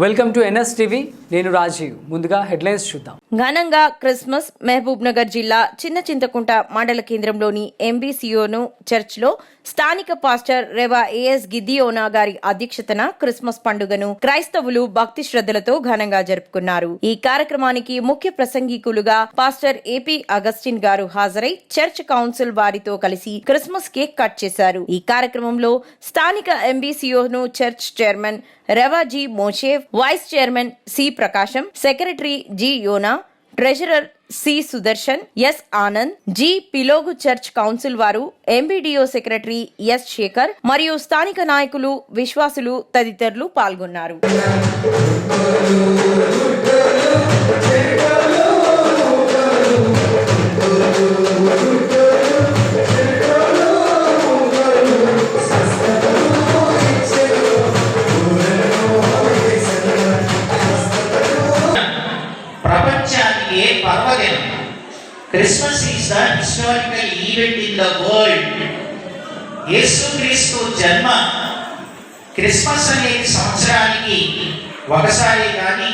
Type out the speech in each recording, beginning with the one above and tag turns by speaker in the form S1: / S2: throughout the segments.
S1: Welcome to NS TV నేను రాజీవ్. ముందుగా headlines చూద్దాం.
S2: ఘనంగా క్రిస్మస్ మహబూబ్ నగర్ జిల్లా చిన్న చింతకుంట మండల కేంద్రంలోని ఎంబీసీఓను చర్చ్లో స్థానిక పాస్టర్ రెవా ఏఎస్ గిద్దియోనా గారి అధ్యక్షతన క్రిస్మస్ పండుగను క్రైస్తవులు భక్తి శ్రద్ధలతో ఘనంగా జరుపుకున్నారు. ఈ కార్యక్రమానికి ముఖ్య ప్రసంగికులుగా పాస్టర్ ఏపీ అగస్టిన్ గారు హాజరై చర్చ్ కౌన్సిల్ వారితో కలిసి క్రిస్మస్ కేక్ కట్ చేశారు. ఈ కార్యక్రమంలో స్థానిక ఎంబీసీఓను చర్చ్ చైర్మన్ రెవాజీ మోషేవ్ vice chairman C Prakasam secretary G Yona treasurer C Sudarshan S Anand G పిలోగు church council వారు ఎంబీడీఓ సెక్రటరీ ఎస్ శేఖర్ మరియు స్థానిక నాయకులు విశ్వాసులు తదితరులు పాల్గొన్నారు.
S3: ఇన్ యేసుక్రీస్తు జన్మ క్రిస్మస్ అనేది సంవత్సరానికి ఒకసారి కానీ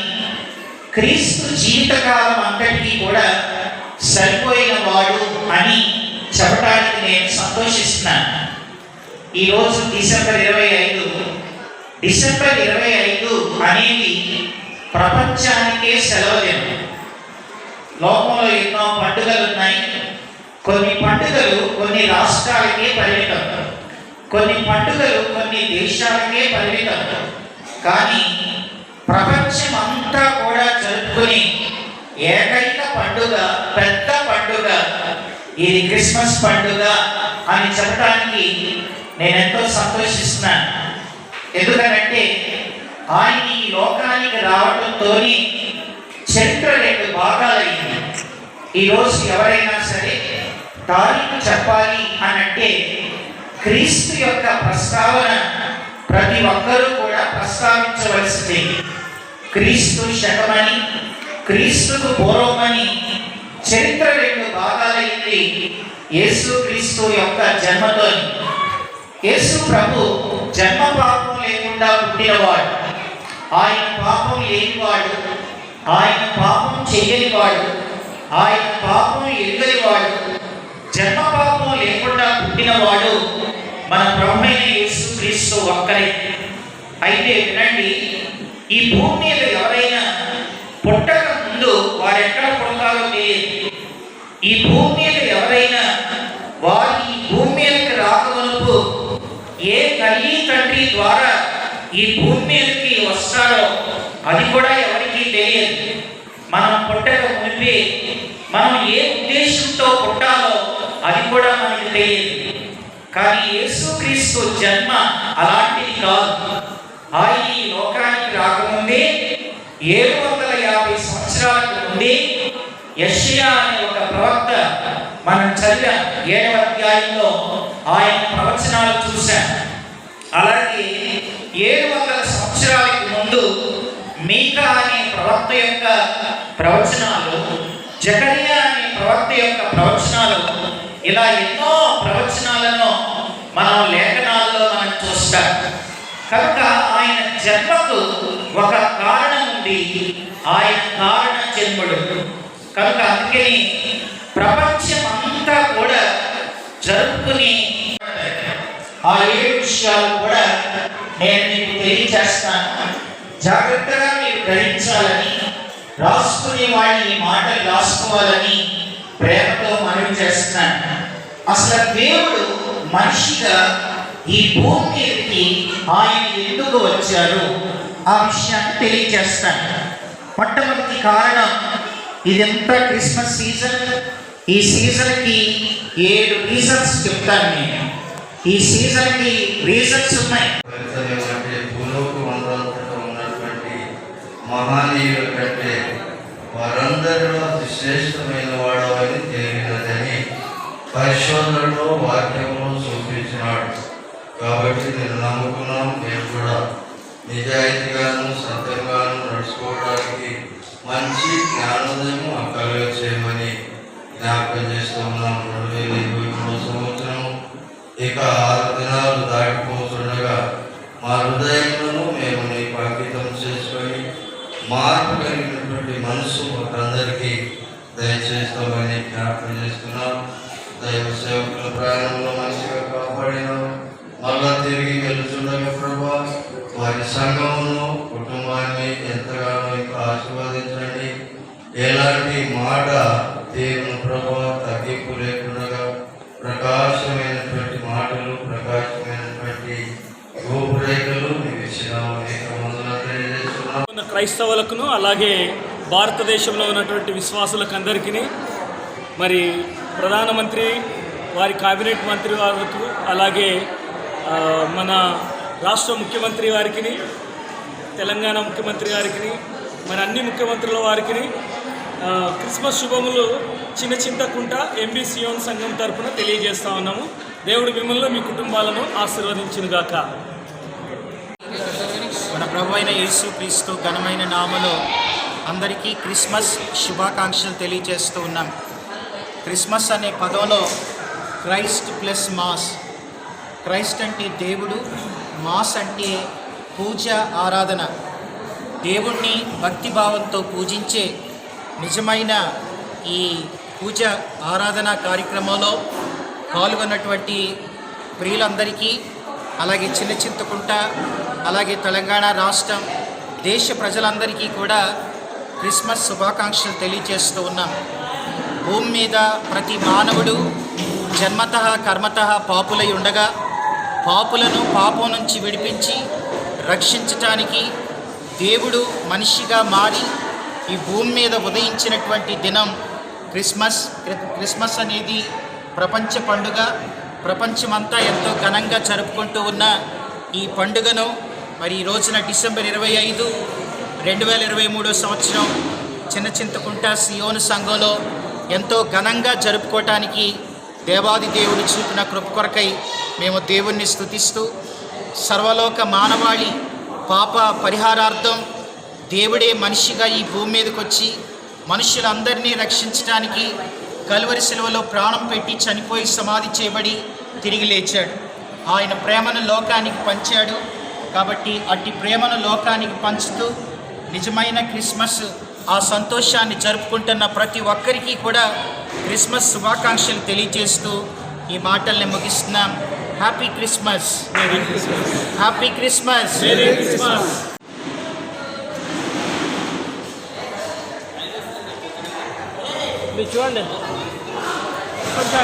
S3: క్రీస్తు జీవితకాలం అంతటికీ కూడా సరిపోయిన వాడు అని చెప్పడానికి నేను సంతోషిస్తున్నాను. ఈరోజు డిసెంబర్ ఇరవై ఐదు డిసెంబర్ ఇరవై ఐదు అనేది ప్రపంచానికే సెలవు దినం. లోకంలో ఎన్నో పండుగలు ఉన్నాయి. కొన్ని పండుగలు కొన్ని రాష్ట్రాలకే పరిమితం కొన్ని పండుగలు కొన్ని దేశాలకే పరిమితం కానీ ప్రపంచం అంతా కూడా జరుపుకుని ఏకైక పండుగ పెద్ద పండుగ ఇది క్రిస్మస్ పండుగ అని చెప్పడానికి నేను ఎంతో సంతోషిస్తున్నాను. ఎందుకనంటే ఆయన ఈ లోకానికి రావడంతో చరిత్ర రెండు భాగాలైంది ఈరోజు ఎవరైనా సరే తారీఖు చెప్పాలి అని అంటే క్రీస్తు యొక్క ప్రస్తావన ప్రతి ఒక్కరూ కూడా ప్రస్తావించవలసిందే. క్రీస్తు శకమని క్రీస్తుకు పూర్వమని చరిత్ర రెండు భాగాలైంది యేసు క్రీస్తు యొక్క జన్మతో యేసు ప్రభు జన్మ పాపం లేకుండా పుట్టినవాడు. ఆయన పాపం లేనివాడు. ఆయన పాపం చేయనివాడు. ఆయన పాపం ఎరుగనివాడు. జన్మ పాపం లేకుండా పుట్టినవాడు మన బ్రహ్మైన యేసు క్రీస్తు ఒక్కరే. అయితే వినండి ఈ భూమి మీద ఎవరైనా పుట్టక ముందు వారు ఎక్కడ పుడతారో తెలియదు. ఈ భూమి మీద ఎవరైనా వారు ఈ భూమి మీదకి రాకమునుపు ఏ తల్లి తండ్రి ద్వారా ఈ భూమి మీదకి వస్తారో అది కూడా ఎవరికీ తెలియదు. మనం పుట్టక మునిపి మనం ఏ ఉద్దేశంతో పుట్టాలో అది కూడా మనకి తెలియదు. కానీ యేసుక్రీస్తు జన్మ అలాంటిది కాదు. ఆయన ఈ లోకానికి రాకముందే ఏడు వందల యాభై సంవత్సరాలకు ముందే యషియా అనే ఒక ప్రవక్త మనం చదివిన ఏడవ అధ్యాయంలో ఆయన ప్రవచనాలు చూశాం. అలాగే ఏడు వందల సంవత్సరాలకు ముందు మీకా అనే ప్రవక్త యొక్క ప్రవచనాలు జకరియా అనే ప్రవక్త యొక్క ప్రవచనాలు ఇలా ఎన్నో ప్రవచనాలను మనం లేఖనాల్లో మనం చూస్తాం. కనుక ఆయన జన్మకు ఒక కారణం ఉంది ఆయన కారణ జన్ముడు కనుక అందుకని ప్రపంచం అంతా కూడా జరుపుకుని ఆ ఏడు విషయాలు కూడా నేను మీకు తెలియజేస్తాను. జాగ్రత్తగా మీరు గ్రహించాలని రాసుకునే వాడిని ఈ మాటలు రాసుకోవాలని ప్రేమతో మనవి చేస్తున్నాను. అసలు దేవుడు మనిషిగా ఈ భూమి మీదకి ఆయన ఎందుకు వచ్చారు ఆ విషయాన్ని తెలియజేస్తాను. మొట్టమొదటి కారణం ఇదంతా క్రిస్మస్ సీజన్. ఈ సీజన్కి ఏడు రీజన్స్ చెప్తాను నేను. ఈ సీజన్కి రీజన్స్ ఉన్నాయి.
S4: అందరిలో అతి శ్రేష్టమైన వాడవని తేలినదని పరిశోధనలో వాక్యంలో చూపించినాడు కాబట్టి నేను నమ్ముకున్నాం మేము కూడా నిజాయితీగాను సత్యంగాను నడుచుకోవడానికి మంచి జ్ఞానోదయం కలుగ చేయమని జ్ఞాపకం చేస్తూ ఉన్నాం రెండు వేల ఇరవై మూడు సంవత్సరం ఇక ఆరు దినాలు దాటిపోతుండగా మా హృదయంలో మేము నీకు అంకితం చేసుకొని దైవ సంఘమును కుటుంబాన్ని ఎంతగానో ఇంకా ఆశీర్వదించండి. ఎలాంటి మాట దేవుని ప్రభావ తగ్గింపు లేకుండా ప్రకాశమైనటువంటి మాటలు ప్రకాశమైనటువంటి రూపురేఖలు మీకు ఇచ్చిన
S5: ఉన్న క్రైస్తవులకును అలాగే భారతదేశంలో ఉన్నటువంటి విశ్వాసులకు అందరికీ మరి ప్రధానమంత్రి వారి కేబినెట్ మంత్రి వారికి అలాగే మన రాష్ట్ర ముఖ్యమంత్రి వారికి తెలంగాణ ముఖ్యమంత్రి గారికి మన అన్ని ముఖ్యమంత్రుల వారికి క్రిస్మస్ శుభములు చిన్న చింతకుంట ఎంబీ సియోన్ సంఘం తరపున తెలియజేస్తా ఉన్నాము. దేవుడు మిమ్మల్ని మీ కుటుంబాలను ఆశీర్వదించునుగాక.
S3: మన ప్రభు అయిన యేసు క్రీస్తు ఘనమైన నామలో అందరికీ క్రిస్మస్ శుభాకాంక్షలు తెలియజేస్తూ ఉన్నాం. క్రిస్మస్ అనే పదంలో క్రైస్ట్ ప్లస్ మాస్. క్రైస్ట్ అంటే దేవుడు మాస్ అంటే పూజ ఆరాధన. దేవుణ్ణి భక్తిభావంతో పూజించే నిజమైన ఈ పూజ ఆరాధన కార్యక్రమంలో పాల్గొన్నటువంటి ప్రియులందరికీ అలాగే చిన్న చింతకుంట అలాగే తెలంగాణ రాష్ట్రం దేశ ప్రజలందరికీ కూడా క్రిస్మస్ శుభాకాంక్షలు తెలియజేస్తూ ఉన్నాం. భూమి మీద ప్రతి మానవుడు జన్మత కర్మత పాపులై ఉండగా పాపులను పాపం నుంచి విడిపించి రక్షించటానికి దేవుడు మనిషిగా మారి ఈ భూమి మీద ఉదయించినటువంటి దినం క్రిస్మస్ క్రిస్మస్ అనేది ప్రపంచ పండుగ. ప్రపంచమంతా ఎంతో ఘనంగా జరుపుకుంటూ ఉన్న ఈ పండుగను మరి ఈ రోజున డిసెంబర్ ఇరవై ఐదు రెండు వేల ఇరవై మూడో సంవత్సరం చిన్న చింతకుంట సియోను సంఘంలో ఎంతో ఘనంగా జరుపుకోవటానికి దేవాది దేవుడు చూపిన కృప కొరకై మేము దేవుణ్ణి స్తుతిస్తూ సర్వలోక మానవాళి పాప పరిహారార్థం దేవుడే మనిషిగా ఈ భూమి మీదకి వచ్చి మనుషులందరినీ రక్షించడానికి కలువరి సెలవులో ప్రాణం పెట్టి చనిపోయి సమాధి చేయబడి తిరిగి లేచాడు. ఆయన ప్రేమను లోకానికి పంచాడు. కాబట్టి అట్టి ప్రేమను లోకానికి పంచుతూ నిజమైన క్రిస్మస్ ఆ సంతోషాన్ని జరుపుకుంటున్న ప్రతి ఒక్కరికి కూడా క్రిస్మస్ శుభాకాంక్షలు తెలియజేస్తూ ఈ మాటల్ని ముగిస్తున్నాం. హ్యాపీ క్రిస్మస్ హ్యాపీ క్రిస్మస్
S5: మీరు చూడండి కొంచెం